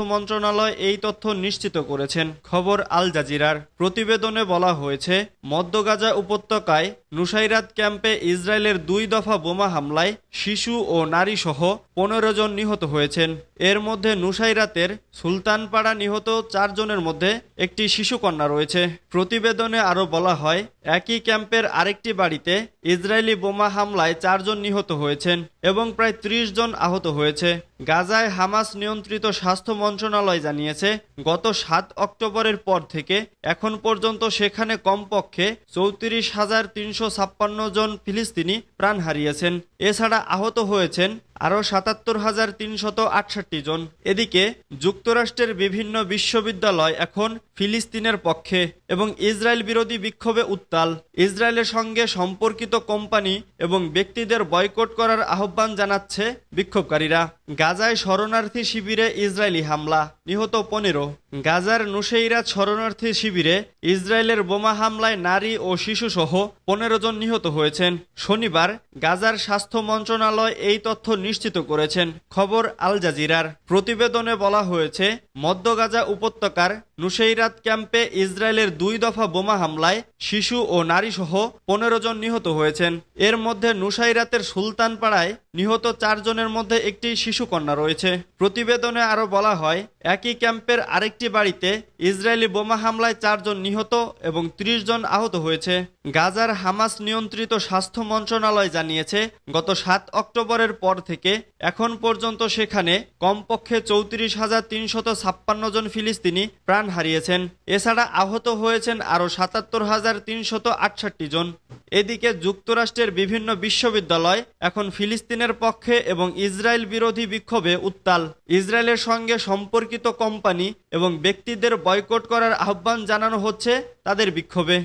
মন্ত্রণালয় এই তথ্য নিশ্চিত করেছেন। খবর আল জাজিরার। প্রতিবেদনে বলা হয়েছে, মধ্য গাজা উপত্যকায় নুসাইরাত ক্যাম্পে ইসরায়েলের দুই দফা বোমা হামলায় শিশু ও নারী সহ পনেরো জন নিহত হয়েছেন। এর মধ্যে নুসাইরাতের সুলতানপাড়া নিহত চারজনের মধ্যে একটি শিশুকন্যা রয়েছে। প্রতিবেদনে আরও বলা হয়, একই ক্যাম্পের আরেকটি বাড়িতে ইসরায়েলি বোমা হামলায় চারজন নিহত হয়েছেন এবং প্রায় ত্রিশ জন আহত হয়েছে। গাজায় হামাস নিয়ন্ত্রিত স্বাস্থ্য মন্ত্রণালয় জানিয়েছে, গত সাত অক্টোবরের পর থেকে এখন পর্যন্ত সেখানে কমপক্ষে চৌত্রিশ হাজার তিনশো ছাপ্পান্ন জন ফিলিস্তিনি প্রাণ হারিয়েছেন। এছাড়া আহত হয়েছেন আরও সাতাত্তর হাজার তিনশত আটষট্টি জন। এদিকে যুক্তরাষ্ট্রের বিভিন্ন বিশ্ববিদ্যালয় এখন ফিলিস্তিনের পক্ষে এবং ইসরায়েল বিরোধী বিক্ষোভে উত্তাল। ইসরায়েলের সঙ্গে সম্পর্কিত কোম্পানি এবং ব্যক্তিদের বয়কট করার আহ্বান জানাচ্ছে বিক্ষোভকারীরা। গাজায় শরণার্থী শিবিরে ইসরায়েলি হামলা, নিহত পনেরো। গাজার নুসেইরাত শরণার্থী শিবিরে ইসরায়েলের বোমা হামলায় নারী ও শিশুসহ পনেরো জন নিহত হয়েছেন। শনিবার গাজার স্বাস্থ্য মন্ত্রণালয় এই তথ্য নিশ্চিত করেছেন, খবর আল জাজিরার। প্রতিবেদনে বলা হয়েছে, মধ্য গাজা উপত্যকার নুসেইরাত ক্যাম্পে ইসরায়েলের দুই দফা বোমা হামলায় শিশু ও নারী সহ পনেরো জন নিহত হয়েছেন। এর মধ্যে নুসাইরাতের সুলতানপাড়ায় নিহত চারজনের মধ্যে একটি শিশু কন্যা রয়েছে। প্রতিবেদনে আরও বলা হয়, একই ক্যাম্পের আরেকটি বাড়িতে ইসরায়েলি বোমা হামলায় চারজন নিহত এবং ত্রিশ জন আহত হয়েছে। গাজার হামাস নিয়ন্ত্রিত স্বাস্থ্য মন্ত্রণালয় জানিয়েছে, গত সাত অক্টোবরের পর থেকে এখন পর্যন্ত সেখানে কমপক্ষে চৌত্রিশ হাজার তিনশত ছাপ্পান্ন জন ফিলিস্তিনি প্রাণ হারিয়েছেন। এছাড়া আহত হয়েছেন আরও সাতাত্তর হাজার তিনশত আটষট্টি জন। এদিকে যুক্তরাষ্ট্রের বিভিন্ন বিশ্ববিদ্যালয় এখন ফিলিস্তিনের পক্ষে এবং ইসরায়েল বিরোধী বিক্ষোভে উত্তাল। ইসরায়েলের সঙ্গে সম্পর্কিত কোম্পানি এবং ব্যক্তিদের বয়কট করার আহ্বান জানানো হচ্ছে তাদের বিক্ষোভে।